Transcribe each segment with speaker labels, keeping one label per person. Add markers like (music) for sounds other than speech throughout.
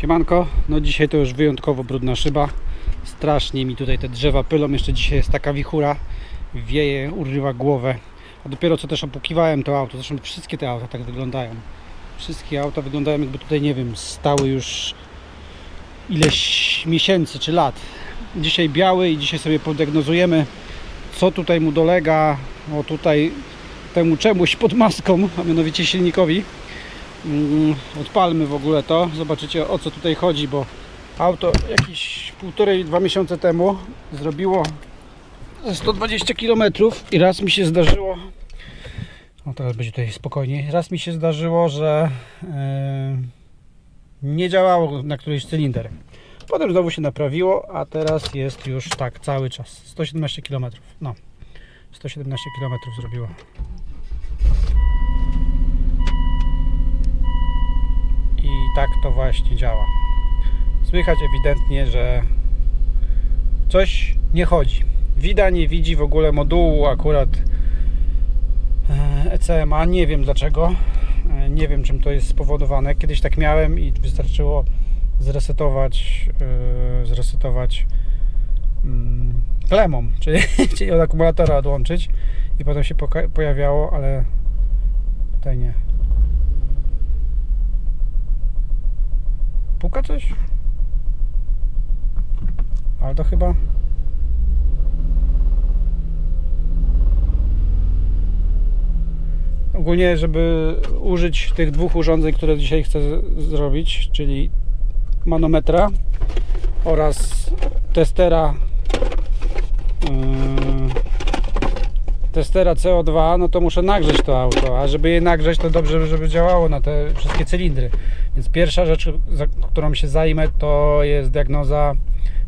Speaker 1: Siemanko, no dzisiaj to już wyjątkowo brudna szyba. Strasznie mi tutaj te drzewa pylą, jeszcze dzisiaj jest taka wichura, wieje, urywa głowę. A dopiero co też opukiwałem to auto, zresztą wszystkie te auta tak wyglądają. Wszystkie auta wyglądają jakby tutaj, nie wiem, stały już ileś miesięcy czy lat. Dzisiaj biały i dzisiaj sobie podiagnozujemy, co tutaj mu dolega, o tutaj temu czemuś pod maską, a mianowicie silnikowi. Mm, Odpalmy w ogóle to, zobaczycie o co tutaj chodzi, bo auto jakieś półtorej, dwa miesiące temu zrobiło ze 120 km i raz mi się zdarzyło, no teraz będzie tutaj spokojniej, raz mi się zdarzyło, że e, nie działało na któryś cylinder. Potem znowu się naprawiło, a teraz jest już tak cały czas. 117 km. No, 117 km zrobiło. I tak to właśnie działa. Słychać ewidentnie, że coś nie chodzi. Wida nie widzi w ogóle modułu akurat e, ECMA. Nie wiem dlaczego. E, Nie wiem czym to jest spowodowane. Kiedyś tak miałem i wystarczyło zresetować, e, zresetować mm, klemą, (laughs) czyli, czyli od akumulatora odłączyć i potem się pojawiało, ale tutaj nie. Puka coś? Ale to chyba. Ogólnie, żeby użyć tych dwóch urządzeń, które dzisiaj chcę zrobić, czyli manometra oraz testera yy, testera CO2, no to muszę nagrzeć to auto, a żeby je nagrzeć, to dobrze, żeby działało na te wszystkie cylindry. Więc pierwsza rzecz, za którą się zajmę, to jest diagnoza,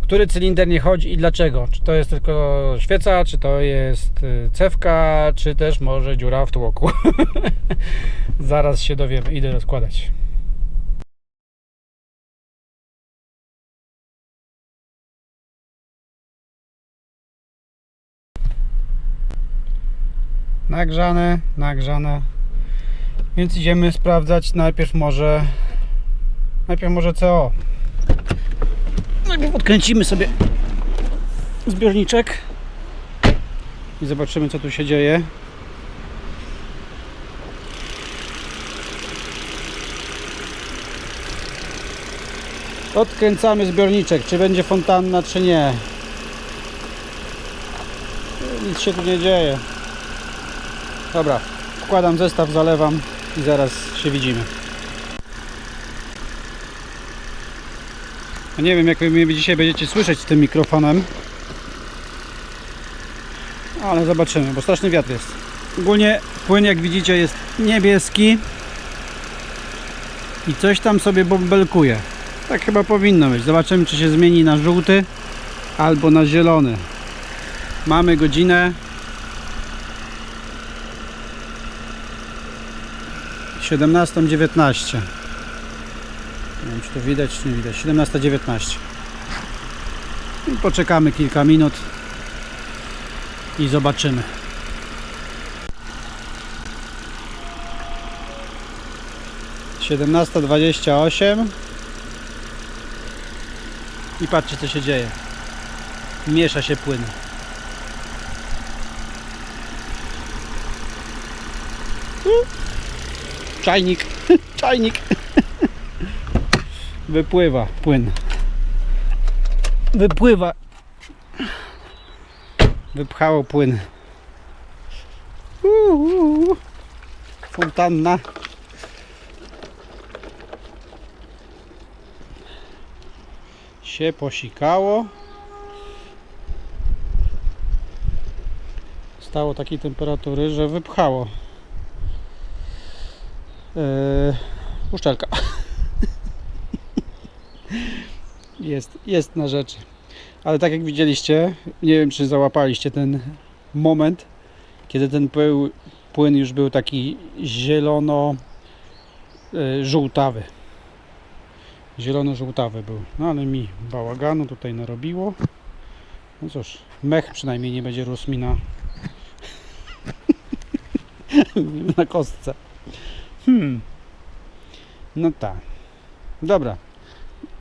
Speaker 1: który cylinder nie chodzi i dlaczego. Czy to jest tylko świeca, czy to jest y, cewka, czy też może dziura w tłoku. (laughs) Zaraz się dowiemy. Idę rozkładać. Nagrzane, nagrzane. Więc idziemy sprawdzać najpierw może najpierw może CO. Najpierw odkręcimy sobie zbiorniczek i zobaczymy co tu się dzieje. Odkręcamy zbiorniczek, czy będzie fontanna, czy nie. Nic się tu nie dzieje. Dobra, wkładam zestaw, zalewam i zaraz się widzimy. Nie wiem jak wy mnie dzisiaj będziecie słyszeć z tym mikrofonem. Ale zobaczymy, bo straszny wiatr jest. Ogólnie płyn jak widzicie jest niebieski. I coś tam sobie bąbelkuje. Tak chyba powinno być. Zobaczymy czy się zmieni na żółty albo na zielony. Mamy godzinę 17.19 Nie wiem czy to widać czy nie widać. 17.19 I Poczekamy kilka minut I zobaczymy. Siedemnasta dwadzieścia osiem. I patrzcie co się dzieje. Miesza się płyn Czajnik, (laughs) czajnik. (laughs) Wypływa płyn. Wypływa. Wypchało płyn. Uuu. Fontanna. Się posikało. Stało takiej temperatury, że wypchało. Yy, uszczelka. (laughs) jest, jest na rzeczy. Ale tak jak widzieliście, nie wiem czy załapaliście ten moment, kiedy ten pył, płyn już był taki zielono yy, żółtawy. Zielono-żółtawy był. No ale mi bałaganu tutaj narobiło. No cóż, mech przynajmniej nie będzie rósł mi na (laughs) na kostce. Hmm. No tak. Dobra.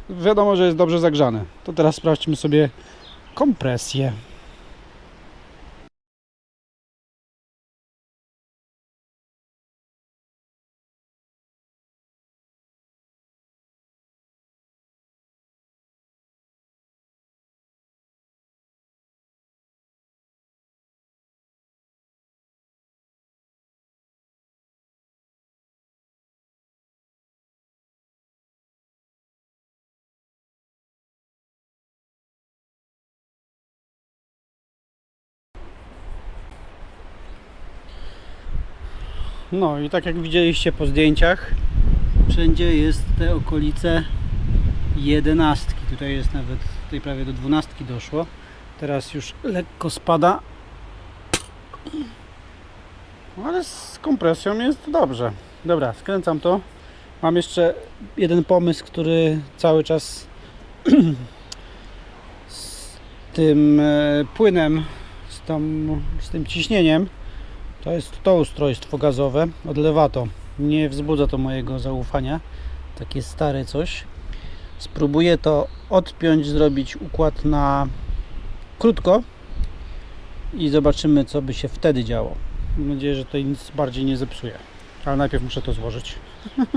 Speaker 1: wiadomo, że jest dobrze zagrzany. To teraz sprawdźmy sobie kompresję. No i tak jak widzieliście po zdjęciach, wszędzie jest te okolice jedenastki. Tutaj jest nawet, tutaj prawie do dwunastki doszło. Teraz już lekko spada. Ale z kompresją jest dobrze. Dobra, skręcam to. Mam jeszcze jeden pomysł, który cały czas (clears throat) z tym e, płynem, z, tą, z tym ciśnieniem to jest to ustrojstwo gazowe od Lewato. Nie wzbudza to mojego zaufania. Takie stare coś. Spróbuję to odpiąć, zrobić układ na krótko i zobaczymy, co by się wtedy działo. Mam nadzieję, że to nic bardziej nie zepsuje. Ale najpierw muszę to złożyć. (laughs)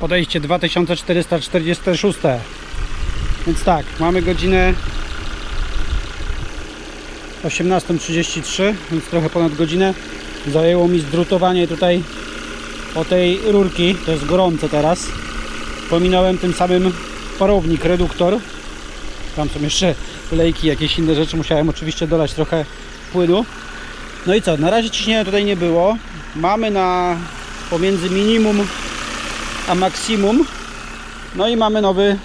Speaker 1: Podejście 2446. Więc tak, mamy godzinę 18.33, więc trochę ponad godzinę. Zajęło mi zdrutowanie tutaj o tej rurki, to jest gorące teraz. Pominąłem tym samym parownik, reduktor. Tam są jeszcze lejki, jakieś inne rzeczy. Musiałem oczywiście dolać trochę płynu. No i co, na razie ciśnienia tutaj nie było. Mamy na pomiędzy minimum a maksimum. No i mamy nowy,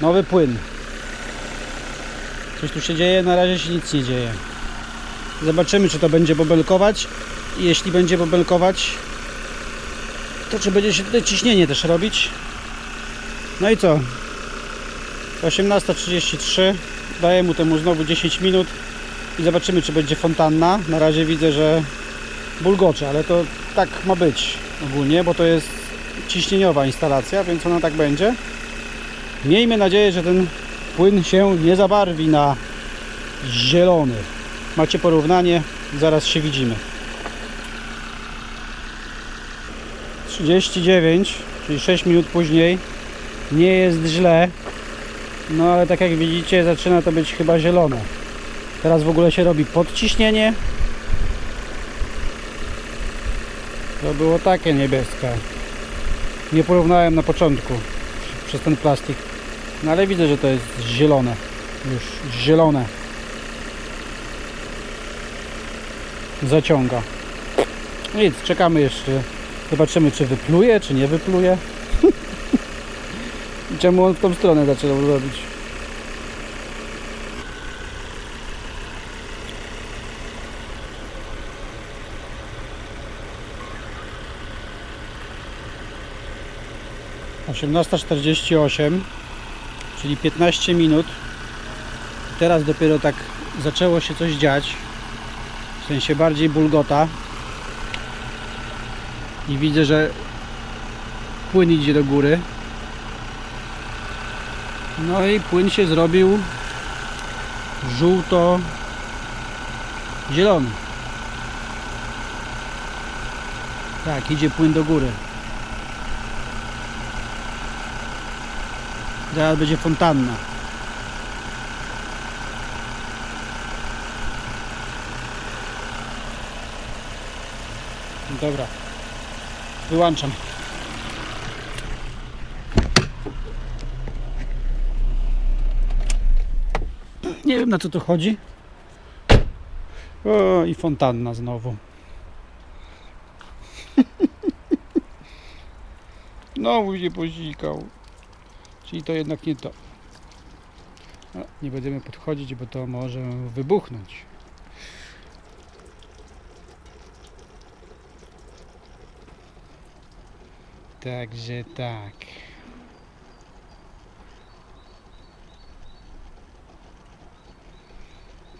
Speaker 1: nowy płyn. Coś tu się dzieje, na razie się nic nie dzieje. Zobaczymy, czy to będzie bobelkować. Jeśli będzie bobelkować, to czy będzie się tutaj ciśnienie też robić. No i co? 18.33. Daję mu temu znowu 10 minut i zobaczymy, czy będzie fontanna. Na razie widzę, że bulgocze, ale to tak ma być ogólnie, bo to jest ciśnieniowa instalacja, więc ona tak będzie. Miejmy nadzieję, że ten płyn się nie zabarwi na zielony. Macie porównanie, zaraz się widzimy. 39, czyli 6 minut później. Nie jest źle. No ale tak jak widzicie, zaczyna to być chyba zielone. Teraz w ogóle się robi podciśnienie. To było takie niebieskie. Nie porównałem na początku przez ten plastik. No ale widzę, że to jest zielone. Już zielone. Zaciąga. Nic, czekamy jeszcze. Zobaczymy, czy wypluje, czy nie wypluje. (laughs) Czemu on w tą stronę zaczynał robić. Osiemnasta czterdzieści osiem czyli 15 minut. Teraz dopiero tak zaczęło się coś dziać. W sensie bardziej bulgota. I widzę, że płyn idzie do góry. No i płyn się zrobił żółto zielony. Tak, idzie płyn do góry. Zaraz będzie fontanna. Dobra. Wyłączam. Nie wiem na co tu chodzi. O, i fontanna znowu. (laughs) Znowu się pozikał. Czyli to jednak nie to. No, nie będziemy podchodzić, bo to może wybuchnąć. Także tak.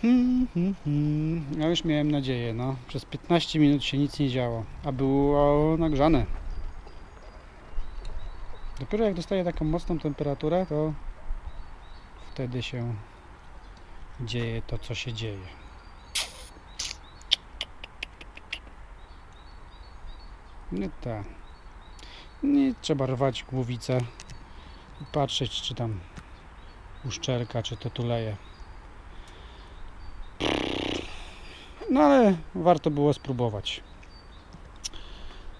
Speaker 1: Hmm, hmm, hmm. Ja już miałem nadzieję, no. Przez 15 minut się nic nie działo, a było nagrzane. Dopiero jak dostaje taką mocną temperaturę, to wtedy się dzieje to, co się dzieje. Nie tak. Nie trzeba rwać głowicę i patrzeć, czy tam uszczelka, czy to tuleje. No ale warto było spróbować.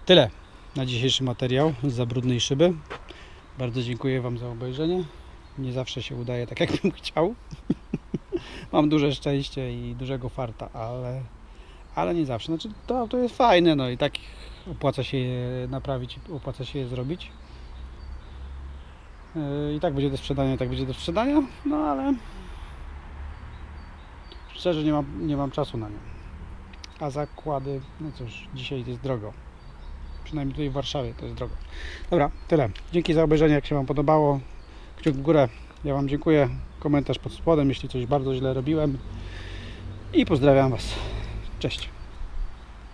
Speaker 1: Tyle na dzisiejszy materiał z brudnej szyby. Bardzo dziękuję Wam za obejrzenie. Nie zawsze się udaje tak, (laughs) jakbym chciał. (laughs) Mam duże szczęście i dużego farta, ale, ale nie zawsze. Znaczy, to auto jest fajne, no i tak opłaca się je naprawić, opłaca się je zrobić. Yy, I tak będzie do sprzedania, i tak będzie do sprzedania, no ale szczerze nie mam, nie mam czasu na nie. A zakłady, no cóż, dzisiaj jest drogo. Przynajmniej tutaj w Warszawie to jest drogo. Dobra, tyle. Dzięki za obejrzenie, jak się Wam podobało. Kciuk w górę. Ja Wam dziękuję. Komentarz pod spodem, jeśli coś bardzo źle robiłem. I pozdrawiam Was. Cześć.